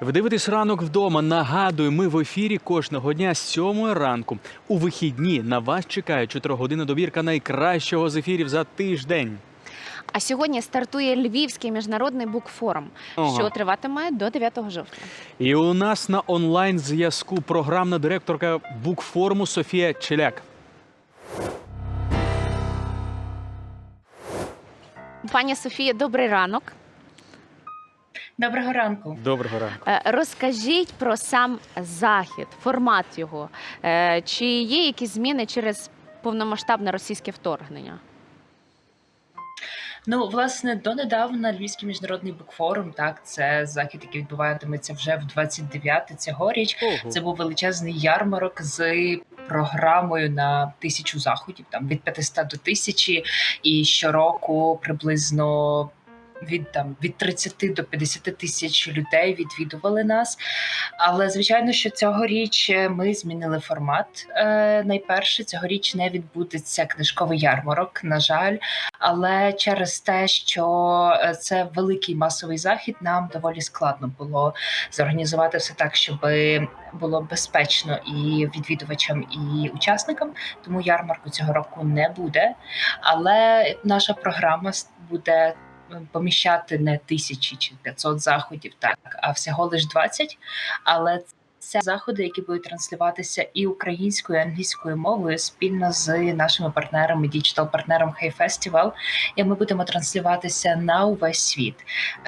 Ви дивитесь ранок вдома. Нагадую, ми в ефірі кожного дня з 7 ранку. У вихідні на вас чекає 4 години добірка найкращого з ефірів за тиждень. А сьогодні стартує Львівський міжнародний букфорум, Ага. що триватиме до 9 жовтня. І у нас на онлайн зв'язку програмна директорка букфоруму Софія Челяк. Пані Софія, добрий ранок. Доброго ранку. Доброго ранку. Е, Розкажіть про сам захід, формат його. Е, Чи є якісь зміни через повномасштабне російське вторгнення? Ну, власне, донедавна Львівський міжнародний букфорум, так, це захід, який відбуватиметься вже в 29 цьогоріч. Ого. Це був величезний ярмарок з програмою на тисячу заходів, там від 500 до тисячі, і щороку приблизно. Від там від 30 до 50 тисяч людей відвідували нас. Але звичайно, що цьогоріч ми змінили формат. Е, найперше, цьогоріч не відбудеться книжковий ярмарок, на жаль. Але через те, що е, це великий масовий захід, нам доволі складно було зорганізувати все так, щоб було безпечно і відвідувачам, і учасникам. Тому ярмарку цього року не буде. Але наша програма буде е, поміщати не тисячі чи 500 заходів, так а всього лиш 20. Але це заходи, які будуть транслюватися і українською, і англійською мовою спільно з нашими партнерами, діджитал-партнером Hey Festival, і ми будемо транслюватися на увесь світ.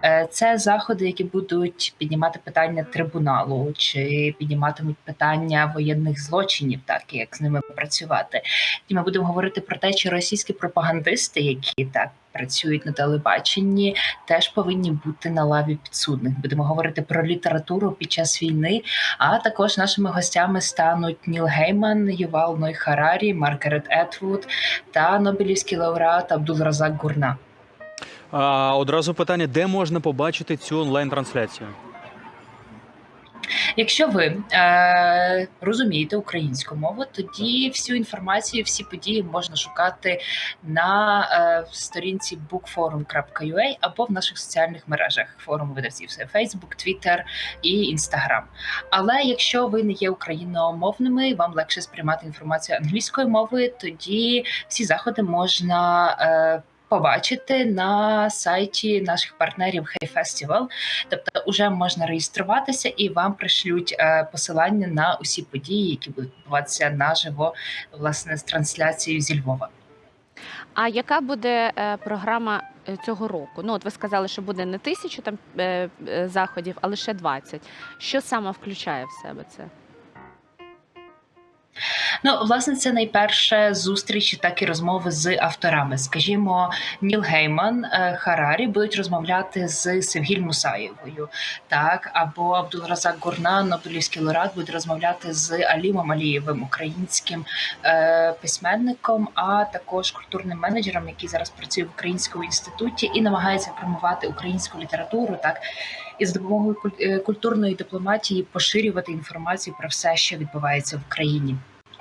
Е, Це заходи, які будуть піднімати питання трибуналу, чи підніматимуть питання воєнних злочинів, так і як з ними працювати. І ми будемо говорити про те, чи російські пропагандисти, які так. Працюють на телебаченні, теж повинні бути на лаві підсудних. Будемо говорити про літературу під час війни. А також нашими гостями стануть Ніл Гейман, Ювал Ной Харарі, Маргарет Етвуд та Нобелівський лауреат Абдул-Разак Гурна. А, одразу питання: де можна побачити цю онлайн-трансляцію? Якщо ви е, розумієте українську мову, тоді всю інформацію, всі події можна шукати на е, сторінці bookforum.ua або в наших соціальних мережах форуму видавців Facebook, Twitter і Instagram. Але якщо ви не є україномовними, вам легше сприймати інформацію англійською мовою, тоді всі заходи можна. Е, Побачити на сайті наших партнерів Hey Festival. Тобто, вже можна реєструватися і вам пришлють е, посилання на усі події, які будуть відбуватися наживо, власне, з трансляцією зі Львова. А яка буде е, програма е, цього року? Ну, от ви сказали, що буде не тисячу там заходів, а лише 20. Що саме включає в себе це? Ну, власне, це найперше зустрічі, так і розмови з авторами. Скажімо, Ніл Гейман, е, Харарі будуть розмовляти з Севгіль Мусаєвою, так або Абдулразак Гурна, Нобелівський лауреат, буде розмовляти з Алімом Алієвим, українським е, письменником, а також культурним менеджером, який зараз працює в українському інституті і намагається промувати українську літературу, так і з допомогою е, культурної дипломатії поширювати інформацію про все, що відбувається в Україні.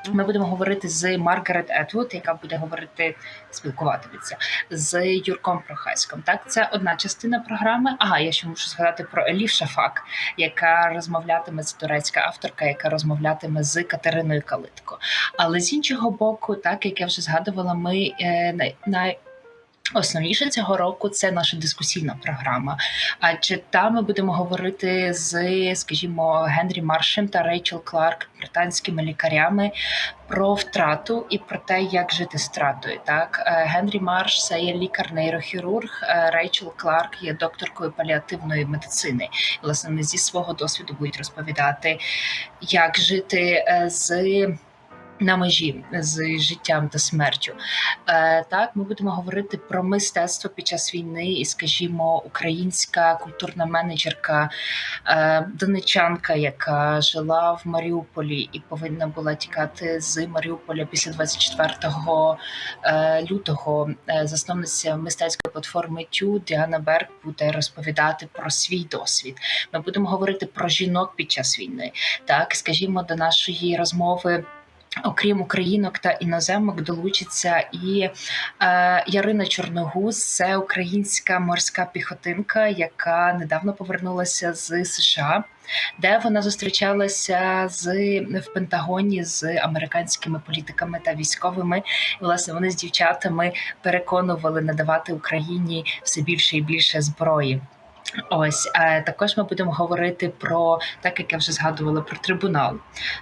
Ми будемо говорити з Маргарет Етвуд, яка буде говорити, спілкуватиметься з Юрком Прохаськом. Так, це одна частина програми. Ага, я ще мушу згадати про Еліф Шафак, яка розмовлятиме з турецька авторка, яка розмовлятиме з Катериною Калитко. Але з іншого боку, так як я вже згадувала, ми е, най Основніше цього року це наша дискусійна програма. Адже там ми будемо говорити з, скажімо, Генрі Маршем та Рейчел Кларк, британськими лікарями, про втрату і про те, як жити з втратою. Так, Е, Генрі Марш це є лікар-нейрохірург. е, Рейчел Кларк є докторкою паліативної медицини. І, Власне, зі свого досвіду будуть розповідати, як жити е, з. На межі з життям та смертю, Е, так ми будемо говорити про мистецтво під час війни, і, скажімо, українська культурна менеджерка е, донечанка, яка жила в Маріуполі і повинна була тікати з Маріуполя після 24 е, лютого. Е, засновниця мистецької платформи Тю Діана Берг буде розповідати про свій досвід. Ми будемо говорити про жінок під час війни. Так, скажімо, до нашої розмови Окрім українок та іноземок, долучиться і е, Ярина Чорногуз, це українська морська піхотинка, яка недавно повернулася з США, де вона зустрічалася з в Пентагоні з американськими політиками та військовими. І, власне, вони з дівчатами переконували надавати Україні все більше і більше зброї. Ось е, також ми будемо говорити про так, як я вже згадувала про трибунал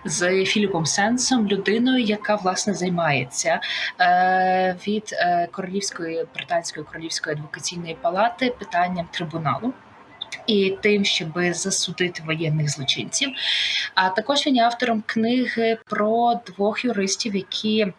з Філіпом Сенсом, людиною, яка власне займається е, від е, королівської британської королівської адвокаційної палати питанням трибуналу. І тим, щоб засудити воєнних злочинців, а також він є автором книги про двох юристів, які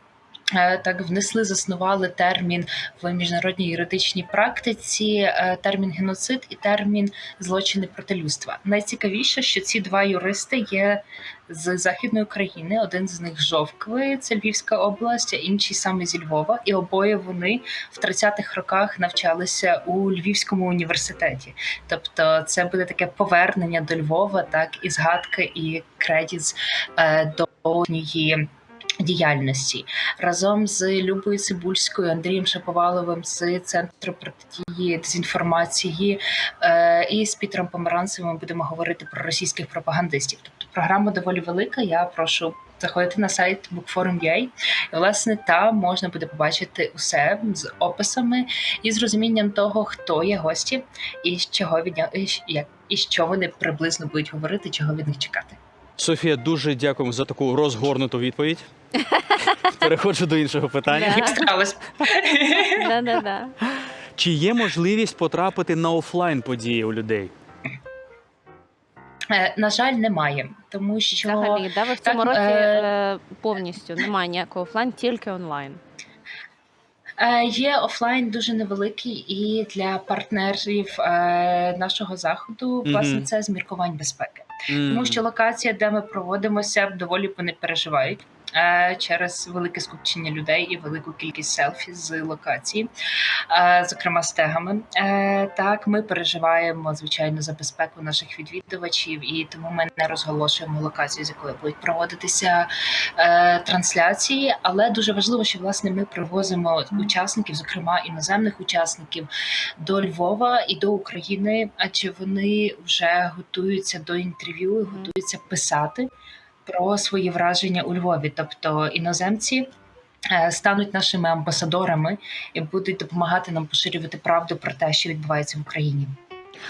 так внесли, заснували термін в міжнародній юридичній практиці, е, термін геноцид і термін злочини проти людства. Найцікавіше, що ці два юристи є з західної України. Один з них Жовкви, це Львівська область, а інший саме зі Львова. І обоє вони в 30-х роках навчалися у Львівському університеті. Тобто, це буде таке повернення до Львова, так і згадка, і кредит е, до однієї. Діяльності разом з Любою Цибульською, Андрієм Шаповаловим з центру протидії дезінформації е, і з Пітером Помаранцевим будемо говорити про російських пропагандистів. Тобто програма доволі велика. Я прошу заходити на сайт Bookforum.ua. І, власне, там можна буде побачити усе з описами і з розумінням того, хто є гості, і чого від нього- як і що вони приблизно будуть говорити, чого від них чекати. Софія, дуже дякуємо за таку розгорнуту відповідь. Переходжу до іншого питання. Да. Старалась. Да-да-да. Чи є можливість потрапити на офлайн події у людей? Е, На жаль, немає, тому що Взагалі, да, ви в цьому так, році е, е, повністю немає ніякого офлайн, тільки онлайн. Е, Є офлайн дуже невеликий і для партнерів е, нашого заходу, власне, Мгм. це з міркувань безпеки. Тому що локація, де ми проводимося, доволі вони переживають через велике скупчення людей і велику кількість селфі з локації, е, зокрема з тегами. Е, Так, ми переживаємо звичайно за безпеку наших відвідувачів, і тому ми не розголошуємо локацію, з якої будуть проводитися е, трансляції. Але дуже важливо, що власне ми привозимо учасників, зокрема іноземних учасників, до Львова і до України, адже вони вже готуються до інтерв'ю, і готуються писати про свої враження у Львові. Тобто іноземці. е, Стануть нашими амбасадорами і будуть допомагати нам поширювати правду про те, що відбувається в Україні.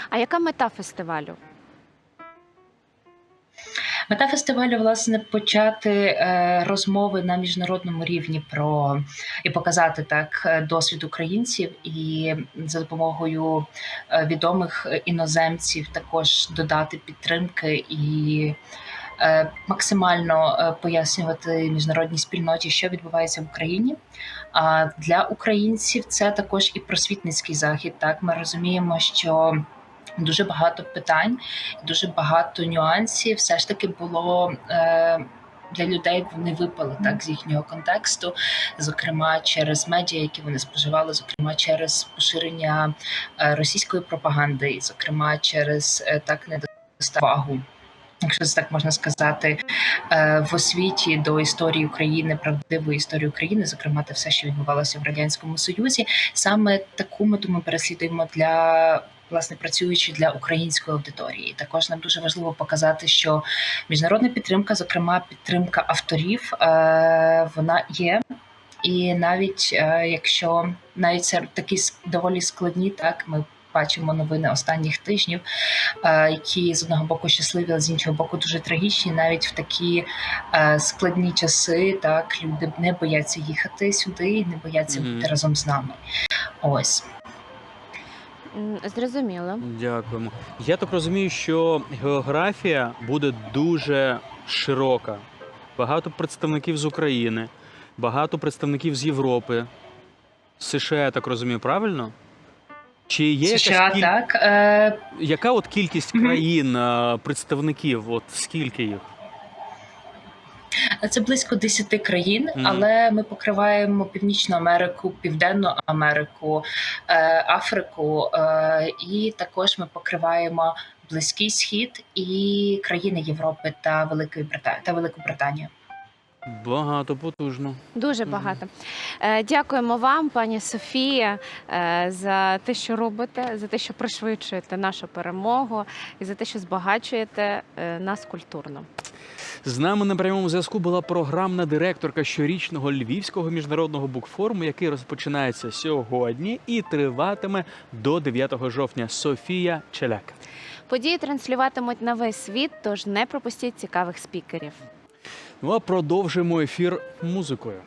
А яка мета фестивалю? Мета фестивалю, власне, почати е, розмови на міжнародному рівні про і показати так е, досвід українців, і за допомогою відомих іноземців також додати підтримки і максимально е, пояснювати міжнародній спільноті, що відбувається в Україні. А для українців це також і просвітницький захід. Так ми розуміємо, що дуже багато питань, дуже багато нюансів. Все ж таки було. Е, для людей вони випали так з їхнього контексту, зокрема через медіа, які вони споживали, зокрема через поширення е, російської пропаганди, і зокрема через е, так недостатку, якщо це так можна сказати, е, в освіті до історії України, правдивої історії України, зокрема те все, що відбувалося в радянському союзі. Саме таку мету ми переслідуємо для. Власне, працюючи для української аудиторії, також нам дуже важливо показати, що міжнародна підтримка, зокрема підтримка авторів, е, вона є. І навіть е, якщо навіть це такі доволі складні, так ми бачимо новини останніх тижнів, е, які з одного боку щасливі, а з іншого боку дуже трагічні. Навіть в такі е, складні часи, так люди не бояться їхати сюди, і не бояться бути разом з нами. Ось. Зрозуміло. Дякуємо. Я так розумію, що географія буде дуже широка. Багато представників з України, багато представників з Європи, США, я так розумію, правильно? Чи є якась кіль- так. Е, яка от кількість країн, е, представників? От скільки їх? Це близько 10 країн, але ми покриваємо Північну Америку, Південну Америку, е, Африку, е, і також ми покриваємо Близький Схід і країни Європи та Великої Британії та Велику Британію. Багато потужно. Дуже багато. Е, Дякуємо вам, пані Софія, е, за те, що робите, за те, що пришвидшуєте нашу перемогу і за те, що збагачуєте е, нас культурно. З нами на прямому зв'язку була програмна директорка щорічного львівського міжнародного букфоруму, який розпочинається сьогодні і триватиме до 9 жовтня. Софія Челяк. Події транслюватимуть на весь світ, тож не пропустіть цікавих спікерів. Ну а продовжимо ефір музикою.